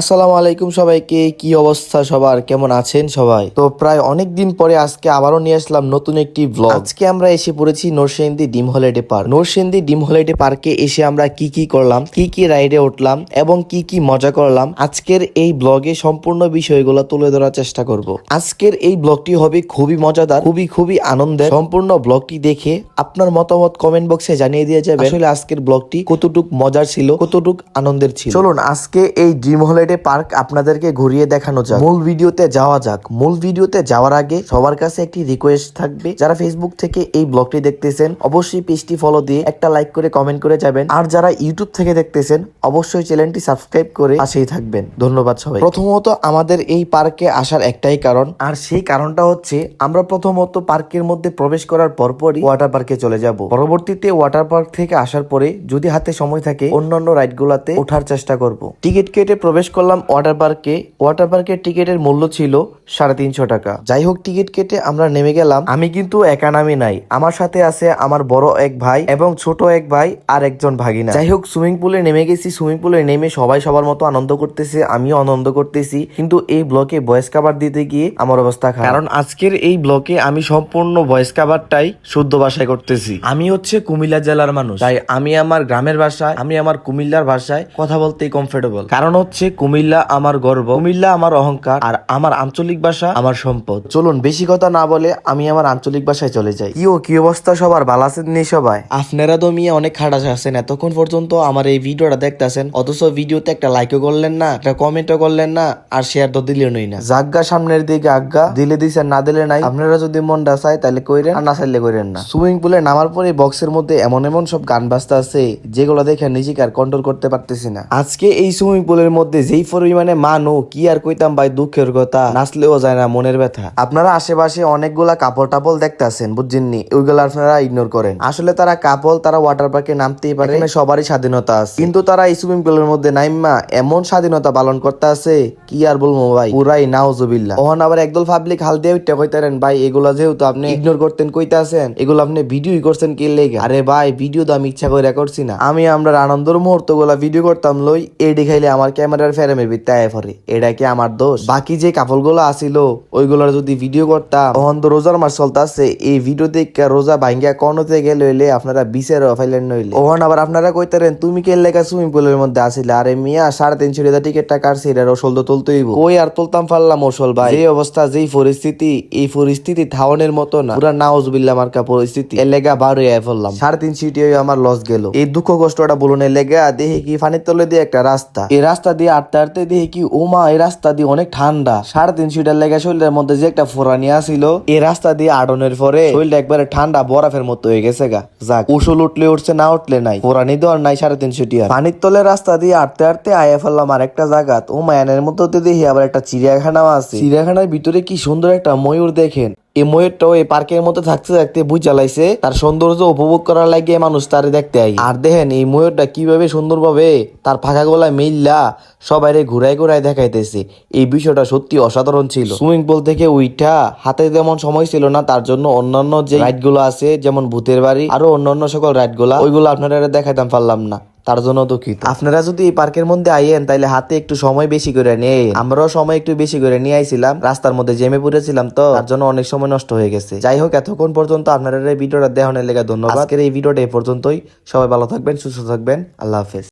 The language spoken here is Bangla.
আসসালামু আলাইকুম সবাইকে, কি অবস্থা সবার? কেমন আছেন সবাই? তো প্রায় অনেক দিন পরে আজকে আবারও নিয়ে আসলাম নতুন একটি ব্লগ আজকে আমরা এসে পড়েছি নরসিংদী ডিম হলিডে পার্ক। নরসিংদী ডিম হলিডে পার্কে এসে আমরা কি কি করলাম, কি কি রাইডে উঠলাম এবং কি কি মজা করলাম, আজকের এই ব্লগে সম্পূর্ণ বিষয়গুলো তুলে ধরার চেষ্টা করব। আজকের এই ব্লগটি হবে খুবই মজাদার, খুবই খুবই আনন্দের। সম্পূর্ণ ব্লগটি দেখে আপনার মতামত কমেন্ট বক্সে জানিয়ে দিয়ে যাবে আসলে আজকের ব্লগটি কতটুক মজার ছিল, কতটুক আনন্দের ছিল। চলুন, আজকে এই ডিম হলিডে পার্ক আপনাদেরকে ঘুরিয়ে দেখানো যাক। মূল ভিডিওতে যাওয়া যাক। মূল ভিডিওতে যাওয়ার আগে সবার কাছে একটি রিকোয়েস্ট থাকবে। যারা ফেসবুক থেকে এই ব্লগটি দেখতেছেন, অবশ্যই পেজটি ফলো দিয়ে একটা লাইক করে কমেন্ট করে যাবেন। আর যারা ইউটিউব থেকে দেখতেছেন, অবশ্যই চ্যানেলটি সাবস্ক্রাইব করে পাশেই থাকবেন। ধন্যবাদ সবাই প্রথমত আমাদের এই পার্কে আসার একটাই কারণ, আর সেই কারণটা হচ্ছে আমরা প্রথমত পার্কের মধ্যে প্রবেশ করার পরপরই ওয়াটার পার্কে চলে যাব। পরবর্তীতে ওয়াটার পার্ক থেকে আসার পরে যদি হাতে সময় থাকে, অন্যান্য রাইড গুলাতে ওঠার চেষ্টা করব। টিকিট কেটে প্রবেশ করলাম ওয়াটার পার্কে ওয়াটার পার্কের টিকিটের মূল্য ছিল সাড়ে তিনশো টাকা। যাই হোক টিকিট কেটে আমরা নেমে গেলাম। আমি কিন্তু একা নামি নাই। আমার সাথে আছে আমার বড় এক ভাই এবং ছোট এক ভাই আর একজন ভাগিনা। যাই হোক সুইমিং পুলে নেমে গেছি। সুইমিং পুলে নেমে সবাই সবার মতো আনন্দ করতেছে আমিও আনন্দ করতেছি। কিন্তু এই ব্লকে ভয়েস কাভার দিতে গিয়ে আমার অবস্থা খারাপ। কারণ আজকের এই ব্লকে আমি সম্পূর্ণ ভয়েস কাভারটাই শুদ্ধ ভাষায় করতেছি। আমি হচ্ছে কুমিল্লা জেলার মানুষ। তাই আমি আমার গ্রামের ভাষায় আমি আমার কুমিল্লার ভাষায় কথা বলতেই কমফোর্টেবল কারণ হচ্ছে কুমিল্লা আমার গর্ব কুমিল্লা আমার অহংকার আর আমার আঞ্চলিক ভাষা আমার সম্পদ। চলুন বেশি কথা না বলে আমি আমার আঞ্চলিক ভাষায় চলে যাই। কি ও কি অবস্থা সবার? ভালো আছেন নেই সবাই? আপনারা তো মিয়া অনেক খাটাস আছেন এতক্ষণ পর্যন্ত আমার এই ভিডিওটা দেখতেছেন অথচ ভিডিওতে একটা লাইকও করলেন না একটা কমেন্টও করলেন না আর শেয়ার তো দিলেনই না। জাগ্গা সামনের দিকে আজ্ঞা দিলে দিছেন না দিলে নাই। আপনারা যদি মনটা চায় তাহলে কইরেন আর না চাইলে কইরেন না। সুইমিং পুলে নামার পরে বক্সের মধ্যে এমন এমন সব গান বাজতে আছে যেগুলো দেখে নিজেকে আর কন্ট্রোল করতে পারতেছি না। আজকে এই সুইমিং পুলের মধ্যে যেই পরিমাণে মানো কি আর কইতাম ভাই দুঃখের কথা নাচলেও যায় না মনের ব্যথা। আপনারা আশেপাশে অনেকগুলা কাপড় টাপড় দেখতেছেন বুঝছেননি ওইগুলো আপনারা ইগনোর করেন। আসলে তারা কাপড় তারা ওয়াটার পার্কে নামতেই পারে। সবারই স্বাধীনতা আছে। কিন্তু তারা এই সুইমিং পুলের মধ্যে নাইমা এমন স্বাধীনতা পালন করতে আছে কি আর বলব ভাই? পুরাই নাওজুবিল্লা ওখানে আবার একদল পাবলিক হাল দিয়ে উঠতে কইতারেন ভাই এগুলা যেহেতু আপনি ইগনোর করতেন কইতাছেন এগুলো আপনি ভিডিওই করছেন কি লেগে? আরে ভাই ভিডিও তো আমি ইচ্ছা করে করছি না। আমি আমরা আনন্দের মুহূর্তগুলা ভিডিও করতাম লই এই দেখাইলে আমার ক্যামেরার ফ্রেমের ভিত্তি আয় পরে এটা কি আমার দোষ? বাকি যে কাপড়গুলো আসিল, ওইগুলোর যদি ভিডিও করতাম, তখন তো রোজার মাস চলতেছে। এই ভিডিও দেখে রোজা ভাঙ্গিয়া কর্ণতে গেলে হইলে আপনারা বিচের ফাইলেন নইলে। ওখান আবার আপনারা কইতারেন, তুমি কে লেখা সুইমিং পুলের মধ্যে আসিলে? আরে মিয়া, সাড়ে তিনশো টাকা টিকিটটা কাটছি এটা রসল তো তুলতেই কই আর তুলতাম পারলাম ওসল ভাই। এই অবস্থা, যেই পরিস্থিতি, এই পরিস্থিতি থাওনের মতো না। পুরা নাওজবিল্লা মার্কা পরিস্থিতি। এর লেগা বার হয়ে ফেললাম সাড়ে তিন সিটি আমার লস গেল। এই দুঃখ কষ্টটা বলুন এর লেগা দেখি কি ফানির তলে দিয়ে একটা রাস্তা। এই রাস্তা দিয়ে আটতে আটতে দেখি কি ওমা এই রাস্তা দিয়ে অনেক ঠান্ডা। সাড়ে তিন সিটার লেগা শরীরের মধ্যে যে একটা ফোরানি আসিল এই রাস্তা দিয়ে আডনের পরে শরীরটা একবারে ঠান্ডা বরফের মতো হয়ে গেছে গা। যাক, উসুল উঠলে উঠছে, না উঠলে নাই। ফোরানি দেওয়ার নাই সাড়ে তিন সিটি আর। পানির তলে রাস্তা দিয়ে আটতে আটতে আয়া ফেললাম আর একটা জায়গা। ও মায়ানের মধ্যে দেখি আবার একটা চিড়িয়াখানাও আছে। চিড়িয়াখানার ভিতরে কি সুন্দর একটা ময়ূর দেখেন। এই ময়ূরটাও এই পার্কের মধ্যে থাকতে থাকতে বুঝ চালাইছে তার সৌন্দর্য উপভোগ করার লাগে মানুষ তারে দেখতে আই। আর দেখেন এই ময়ূরটা কীভাবে সুন্দরভাবে তার ফাঁকা গলায় মিললা সবাইরে ঘুরাই ঘুরাই দেখাইতেছে। এই বিষয়টা সত্যি অসাধারণ ছিল। সুইমিং পুল থেকে উইঠা হাতে যেমন সময় ছিল না, তার জন্য অন্যান্য যে রাইডগুলো আছে, যেমন ভূতের বাড়ি, আরও অন্যান্য সকল রাইডগুলা ওইগুলো আপনারা দেখাইতাম পারলাম না। তার জন্য দুঃখিত। আপনারা যদি এই পার্কের মধ্যে আইয়েন তাহলে হাতে একটু সময় বেশি করে নিয়ে আমরাও সময় একটু বেশি করে নিয়ে আইছিলাম রাস্তার মধ্যে জেমে পড়েছিলাম তো তার জন্য অনেক সময় নষ্ট হয়ে গেছে। যাই হোক এতক্ষণ পর্যন্ত আপনারা এই ভিডিওটা দেখানোর লেগে ধন্যবাদ। আজকের এই ভিডিওটা এই পর্যন্তই। সবাই ভালো থাকবেন সুস্থ থাকবেন। আল্লাহ হাফেজ।